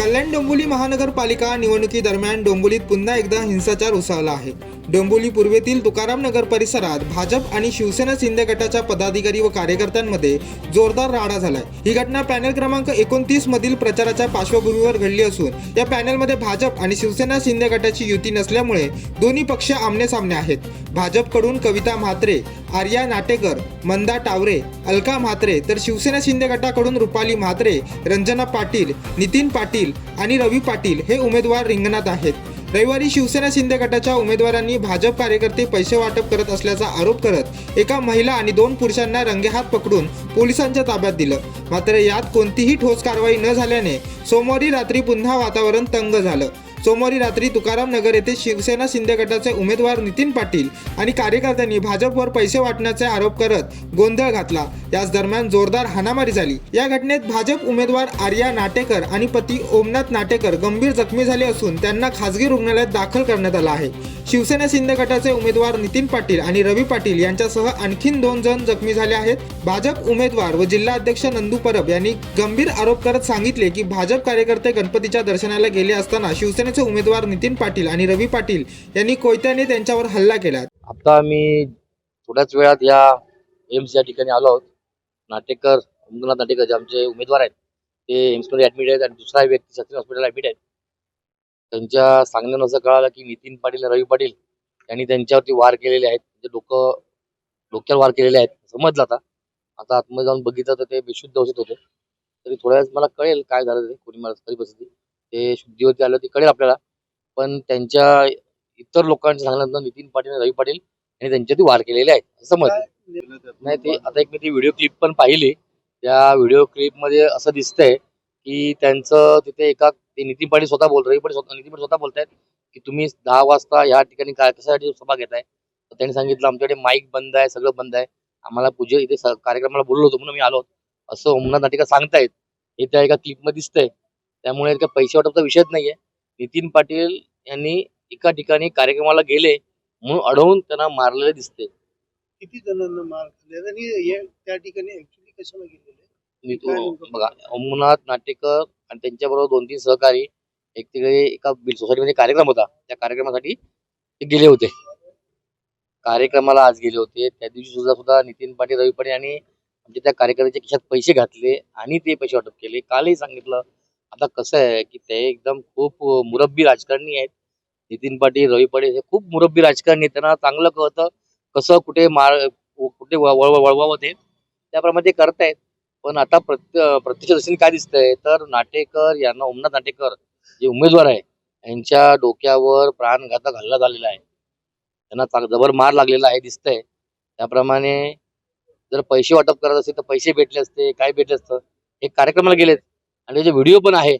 कल्याण डोंबिवली महानगरपालिका निवडणुकीदरम्यान डोंबिवलीत पुन्हा एकदा हिंसाचार उसळला आहे. डोंबोली पूर्वेतील तुकाराम नगर परिसरात भाजप आणि शिवसेना शिंदे गटाच्या पदाधिकारी व कार्यकर्त्यांमध्ये जोरदार राडा झालाय. ही घटना पॅनल क्रमांक एकोणतीस मधील प्रचाराच्या पार्श्वभूमीवर घडली असून या पॅनलमध्ये भाजप आणि शिवसेना शिंदे गटाची युती नसल्यामुळे दोन्ही पक्ष आमने सामने आहेत. भाजपकडून कविता म्हात्रे आर्या नाटेकर मंदा टावरे अलका म्हात्रे तर शिवसेना शिंदे गटाकडून रुपाली म्हात्रे रंजना पाटील नितीन पाटील आणि रवी पाटील हे उमेदवार रिंगणात आहेत. रविवारी शिवसेना शिंदे गटाच्या उमेदवारांनी भाजप कार्यकर्ते पैसे वाटप करत असल्याचा आरोप करत एका महिला आणि दोन पुरुषांना रंगेहात पकडून पोलिसांच्या ताब्यात दिलं. मात्र यात कोणतीही ठोस कारवाई न झाल्याने सोमवारी रात्री पुन्हा वातावरण तंग झालं. सोमवारी रात्री तुकाराम नगर येथे शिवसेना शिंदे गटाचे उमेदवार नितीन पाटील आणि कार्यकर्त्यांनी भाजपवर पैसे वाटण्याचे आरोप करत गोंधळ घातला. याच दरम्यान जोरदार हाणामारी झाली. या घटनेत भाजप उमेदवार आर्या नाटेकर आणि पती ओमनाथ नाटेकर गंभीर जखमी झाले असून त्यांना खासगी रुग्णालयात दाखल करण्यात आलं आहे. शिवसेना शिंदे गटाचे उमेदवार नितीन पाटील आणि रवी पाटील यांच्यासह आणखीन दोन जण जखमी झाले आहेत. भाजप उमेदवार व जिल्हा अध्यक्ष नंदू परब यांनी गंभीर आरोप करत सांगितले की भाजप कार्यकर्ते गणपतीच्या दर्शनाला गेले असताना शिवसेना शिवसेनेचे उमेदवार नितीन पाटील आणि रवी पाटील यांनी कोयत्याने त्यांच्यावर हल्ला केला. आता मी थोड्याच वेळात या एम्स या ठिकाणी आलो आहोत. नाटेकर ओमनाथ नाटेकर जे आमचे उमेदवार आहेत ते एम्समध्ये ऍडमिट आहेत आणि दुसरा व्यक्ती सचिन हॉस्पिटल ऍडमिट आहेत. त्यांच्या सांगण्यानं असं कळालं की नितीन पाटील रवी पाटील यांनी त्यांच्यावरती वार केलेले आहेत. म्हणजे डोकं डोक्यावर वार केलेले आहेत. समजलं आता. आता आतमध्ये जाऊन बघितलं तर ते बेशुद्ध औषध होते. तरी थोड्या वेळेस मला कळेल काय झालं ते कोणी मला खरी बसली. ते शुद्धीवरती आलं ते कळेल आपल्याला. पण त्यांच्या इतर लोकांच्या सांगण्यानंतर नितीन पाटील आणि रवी पाटील यांनी त्यांच्यावरती वार केलेले आहेत असं मत नाही ते आता एक मी ती व्हिडिओ क्लिप पण पाहिली. त्या व्हिडिओ क्लिपमध्ये असं दिसतंय की त्यांचं तिथे एका ते नितीन पाटील स्वतः बोल रवी पाटील स्वतः नितीन पाटील स्वतः बोलतायत की तुम्ही दहा वाजता या ठिकाणी काय कशासाठी सभा घेताय? तर त्यांनी सांगितलं आमच्याकडे माईक बंद आहे सगळं बंद आहे. आम्हाला पूजे इथे कार्यक्रमाला बोललो होतो म्हणून मी आलो. असं ओमनाथ नाटिका सांगतायत. हे त्या एका क्लिपमध्ये दिसतंय. त्यामुळे काही पैसे वाटपचा विषयच नाहीये. नितीन पाटील यांनी एका ठिकाणी कार्यक्रमाला गेले म्हणून अडवून त्यांना मारलेले दिसते. किती जणांना मार आणि हे त्या ठिकाणी ऍक्च्युली कशाला गेलेले? मी तो? बघा नाटेकर आणि त्यांच्याबरोबर दोन तीन सहकारी एक तिकडे एका बिल सोसायटीमध्ये कार्यक्रम होता. त्या कार्यक्रमासाठी ते गेले होते. कार्यक्रमाला आज गेले होते. त्या दिवशी सुद्धा सुद्धा नितीन पाटील रवी पाटील आणि म्हणजे त्या कार्यकर्त्याच्या खिशात पैसे घातले आणि ते पैसे वाटप केले. कालही सांगितलं आता कसं आहे की ते एकदम खूप मुरब्बी राजकारणी आहेत. नितीन पाटील रवी पाटील हे खूप मुरब्बी राजकारणी आहेत. त्यांना चांगलं कळतं कसं कुठे मार कुठे वळवावं ते. त्याप्रमाणे ते करतायत. पण आता प्रत्य प्रत्यक्ष दर्शन काय दिसतंय? तर नाटेकर यांना ओमनाथ नाटेकर जे उमेदवार आहे यांच्या डोक्यावर प्राणघातक हल्ला झालेला आहे. त्यांना जबर मार लागलेला आहे दिसतंय. त्याप्रमाणे जर पैसे वाटप करत असेल तर पैसे भेटले असते काय भेटले असतं? हे कार्यक्रमाला गेलेत. आणि त्याचे व्हिडिओ पण आहे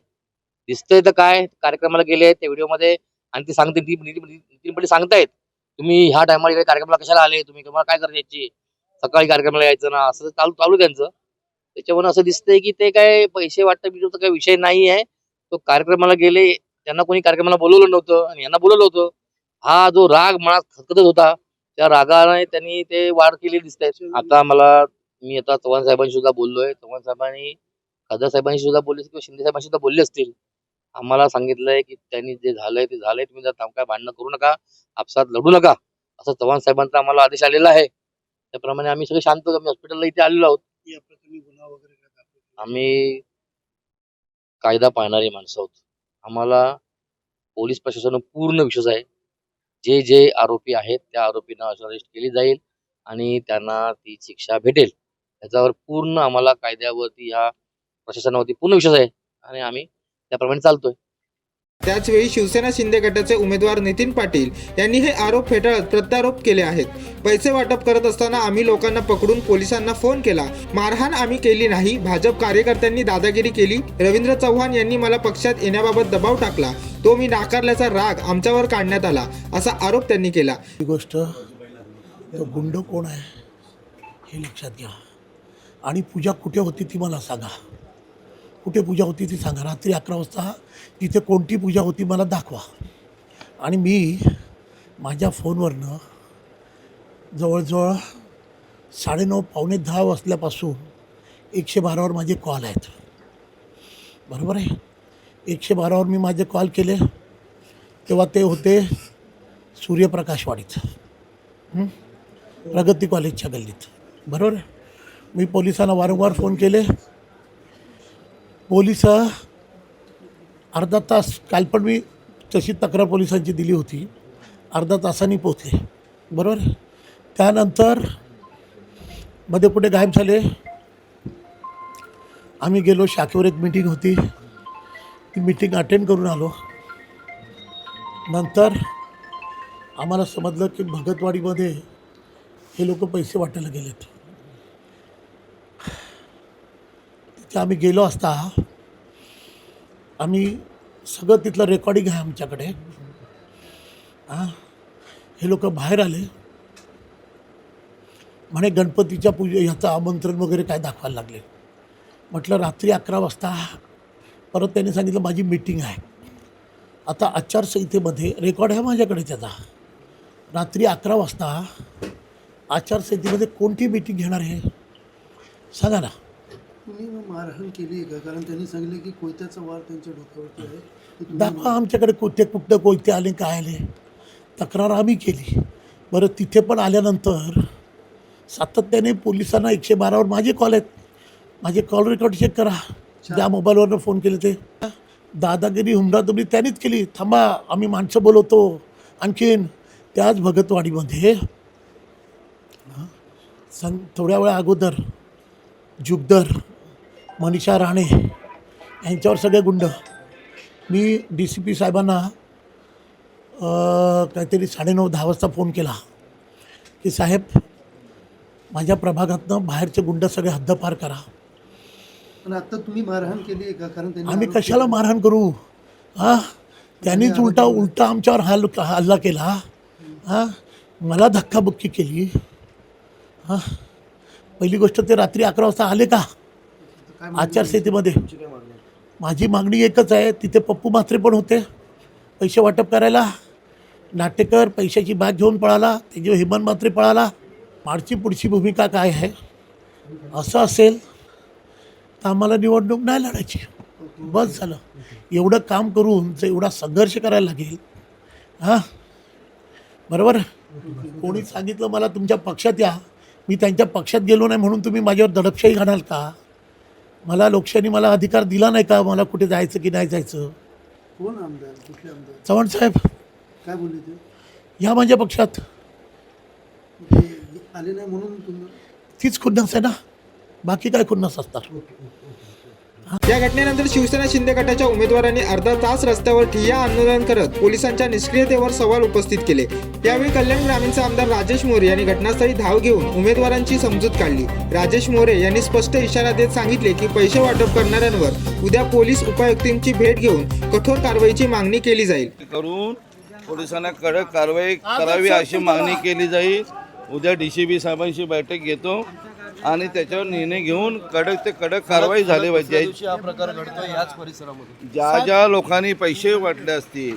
दिसतंय तर काय कार्यक्रमाला गेले त्या व्हिडिओमध्ये आणि ते सांगते नितीन पटेल सांगतायत. तुम्ही ह्या टायमाला कार्यक्रमाला कशाला आले? तुम्ही तुम्हाला काय करायची सकाळी कार्यक्रमाला यायचं ना असं चालू चालू त्यांचं. त्याच्यामुळे असं दिसतंय की ते काय पैसे वाटतं बिटवतं काही विषय नाही आहे. तो कार्यक्रमाला गेले त्यांना कोणी कार्यक्रमाला बोलवलं नव्हतं आणि यांना बोलवलं होतं. हा जो राग मनात खतखतच होता त्या रागाने त्यांनी ते वाढ केली दिसत. आता मला मी आता चव्हाण साहेबांशी सुद्धा बोललोय. चव्हाण साहेबांनी खासदार साहेबांशी सुद्धा बोलले किंवा शिंदे साहेबांशी सुद्धा बोलले असतील. आम्हाला सांगितलंय की त्यांनी जे झालंय ते झालंय. तुम्ही जर काय भांडणं करू नका आपसात लढू नका. असं चव्हाण साहेबांचा आम्हाला आदेश आलेला आहे. त्याप्रमाणे आम्ही सगळे शांत आम्ही हॉस्पिटलला इथे आलेलो आहोत? आम्ही कायदा पाळणारी माणसं आहोत. आम्हाला पोलीस प्रशासनावर पूर्ण विश्वास आहे. जे जे आरोपी आहेत त्या आरोपींना अरेस्ट केली जाईल आणि त्यांना ती शिक्षा भेटेल. याच्यावर पूर्ण आम्हाला कायद्यावरती ह्या प्रशासनावरती पूर्ण विश्वास आहे आणि आम्ही त्याप्रमाणे चालतोय. त्याचवेळी शिवसेना शिंदे गटाचे उमेदवार नितीन पाटील यांनी हे आरोप फेटाळत प्रत्यारोप केले आहेत. पैसे वाटप करत असताना आम्ही लोकांना पकडून पोलिसांना फोन केला. मारहाण आम्ही केली नाही. भाजप कार्यकर्त्यांनी दादागिरी केली. रवींद्र चव्हाण यांनी मला पक्षात येण्याबाबत दबाव टाकला. तो मी नाकारल्याचा राग आमच्यावर काढण्यात आला असा आरोप त्यांनी केला. ही गोष्ट तो गुंड कोण आहे हे लक्षात घ्या. आणि पूजा कुठे होती ती मला सांगा. कुठे पूजा होती ती सांगा. रात्री अकरा वाजता तिथे कोणती पूजा होती मला दाखवा. आणि मी माझ्या फोनवरनं जवळजवळ साडेनऊ पावणे दहा वाजल्यापासून एकशे बारावर माझे कॉल आहेत. बरोबर आहे? एकशे बारावर मी माझे कॉल केले. तेव्हा ते होते सूर्यप्रकाशवाडीत प्रगती कॉलेजच्या गल्लीत. बरोबर आहे? मी पोलिसांना वारंवार फोन केले. पोलीस अर्धा तास काल पण मी तशी तक्रार पोलिसांची दिली होती. अर्धा तासांनी पोचले बरोबर? त्यानंतरमध्ये पुढे गायब झाले. आम्ही गेलो शाखेवर एक मीटिंग होती. ती मीटिंग अटेंड करून आलो. नंतर आम्हाला समजलं की भगतवाडीमध्ये हे लोक पैसे वाटायला गेलेत. तर आम्ही गेलो असता आम्ही सगळं तिथलं रेकॉर्डिंग आहे आमच्याकडे. हां हे लोक बाहेर आले. म्हणे गणपतीच्या पूजे ह्याचं आमंत्रण वगैरे काय दाखवायला लागले. म्हटलं रात्री अकरा वाजता परत त्यांनी सांगितलं माझी मीटिंग आहे. आता आचारसंहितेमध्ये रेकॉर्ड आहे माझ्याकडे त्याचा. रात्री अकरा वाजता आचारसंहितेमध्ये कोणती मीटिंग घेणार आहे सांगा ना. तुम्ही मग मारहाण केली का? कारण त्यांनी सांगितले की कोयत्याचा वार त्यांच्या डोक्यावरती आहे. दाखवा आमच्याकडे कोणते कुठं कोणते आले काय आले. तक्रार आम्ही केली. बरं तिथे पण आल्यानंतर सातत्याने पोलिसांना एकशे बारावर माझे कॉल आहेत. माझे कॉल रेकॉर्ड चेक करा. ज्या मोबाईलवरनं फोन केले ते. दादागिरी हुमडादुमडी त्यांनीच केली. थांबा आम्ही माणसं बोलवतो. आणखीन त्याच भगतवाडीमध्ये हं, सं थोड्या वेळा अगोदर जुगदर मनीषा राणे यांच्यावर सगळे गुंड. मी डी सी पी साहेबांना काहीतरी साडेनऊ दहा वाजता फोन केला की साहेब माझ्या प्रभागातनं बाहेरचे गुंड सगळे हद्दपार करा. पण आता तुम्ही मारहाण केली आहे का? कारण आम्ही कशाला मारहाण करू? हां? त्यांनीच उलटा उलटा आमच्यावर हल हल्ला केला. हां? मला धक्काबुक्की केली. हां? पहिली गोष्ट ते रात्री अकरा वाजता आले का? आचारसंहितेमध्ये? माझी मागणी एकच आहे तिथे पप्पू म्हात्रे पण होते. पैसे वाटप करायला. नाटेकर पैशाची बॅग घेऊन पळाला त्याची हेमंत म्हात्रे पळाला. माडची पुढची भूमिका काय आहे? असं असेल तर आम्हाला निवडणूक नाही लढायची. बस झालं. एवढं काम करून जर एवढा संघर्ष करायला लागेल हां? बरोबर? कोणी सांगितलं मला तुमच्या पक्षात या. मी त्यांच्या पक्षात गेलो नाही म्हणून तुम्ही माझ्यावर दडपशाही घालाल का? मला लोकशाही मला अधिकार दिला नाही का? मला कुठे जायचं की नाही जायचं? कोण आमदार? कुठले आमदार? चव्हाण साहेब. काय बोलले ते? या माझ्या पक्षात. ते आले नाही म्हणून तुम्ही तीच खुन्नस आहे ना? बाकी काय खुन्नस असणार? या घटनेनंतर शिवसेना शिंदे गटाच्या उमेदवारांनी अर्धा तास रस्त्यावर ठिय्या आंदोलन करत पोलिसांच्या निष्क्रियतेवर सवाल उपस्थित केले. यावेळी कल्याण ग्रामीणचे आमदार राजेश मोरे यांनी घटनास्थळी धाव घेऊन उमेदवारांची समजूत काढली. राजेश मोरे यांनी स्पष्ट इशारा देत सांगितले की पैसे वाटप करणाऱ्यांवर उद्या पोलीस उपायुक्तांची भेट घेऊन कठोर कारवाईची मागणी केली जाईल. करून पोलिसांना कडक कारवाई करावी अशी मागणी केली जाईल. उद्या डी सी बी साहेबांशी बैठक घेतो. आणि त्याच्यावर निर्णय घेऊन कडक ते कडक कारवाई झाली पाहिजे. हा प्रकार घडतो याच परिसरामध्ये. ज्या ज्या लोकांनी पैसे वाटले असतील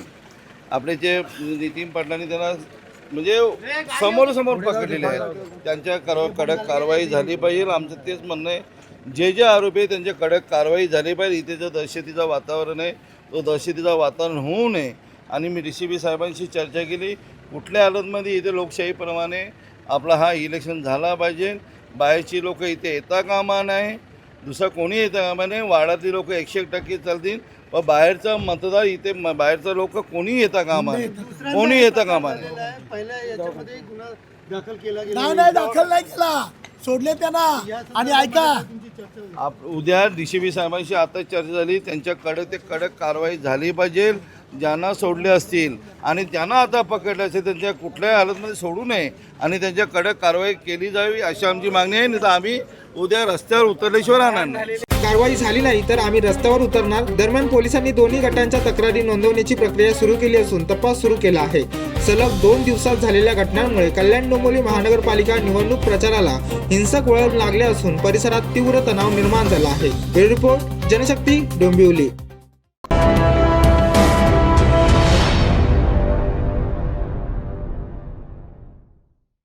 आपले जे नितीन पाटलांनी त्यांना म्हणजे समोर समोर पकडलेले आहेत. त्यांच्या कर कडक कारवाई झाली पाहिजे आमचं तेच म्हणणं आहे. जे जे आरोपी आहेत त्यांच्या कडक कारवाई झाली पाहिजे. इथे जो दहशतीचं वातावरण आहे तो दहशतीचं वातावरण होऊ नये. आणि मी डी सी बी साहेबांशी चर्चा केली. कुठल्या हालतमध्ये इथे लोकशाहीप्रमाणे आपला हा इलेक्शन झाला पाहिजे. बाहेरची लोक इथे येता कामा नाही दुसरा कोणी येतं कामा नाही वाड्यातली लोक एकशे एक टक्के चालतील. व बाहेरचा मतदार इथे बाहेरचा लोक कोणी येता कामा नाही कोणी येता कामा नाही. पहिल्या याच्यामध्ये गुन्हा दाखल केला गेला. नाही नाही दाखल नाही केला. सोडले त्यांना. आणि ऐका. तुमची चर्चा होईल. आप उद्या डी सी बी साहेबांशी आता चर्चा झाली. त्यांच्या कडक ते कडक कारवाई झाली पाहिजे. ज्यांना सोडले असतील आणि त्यांना आता पकडले असेल त्यांच्या कुठल्याही हालतमध्ये सोडू नये आणि त्यांच्या कडक कारवाई केली जावी अशी आमची मागणी आहे. नाही तर आम्ही उद्या रस्त्यावर उतरल्याशिवाय राहणार नाही. कारवाई झाली नाही तर आम्ही रस्त्यावर उतरणार. दरम्यान पोलिसांनी दोन्ही गटांच्या तक्रारी नोंदवण्याची प्रक्रिया सुरू केली असून तपास सुरू केला आहे. सलग दोन दिवसात झालेल्या घटनांमुळे कल्याण डोंबिवली महानगरपालिका निवडणूक प्रचाराला हिंसक वळण लागले असून परिसरात तीव्र तणाव निर्माण झाला आहे. रिपोर्ट जनशक्ती डोंबिवली.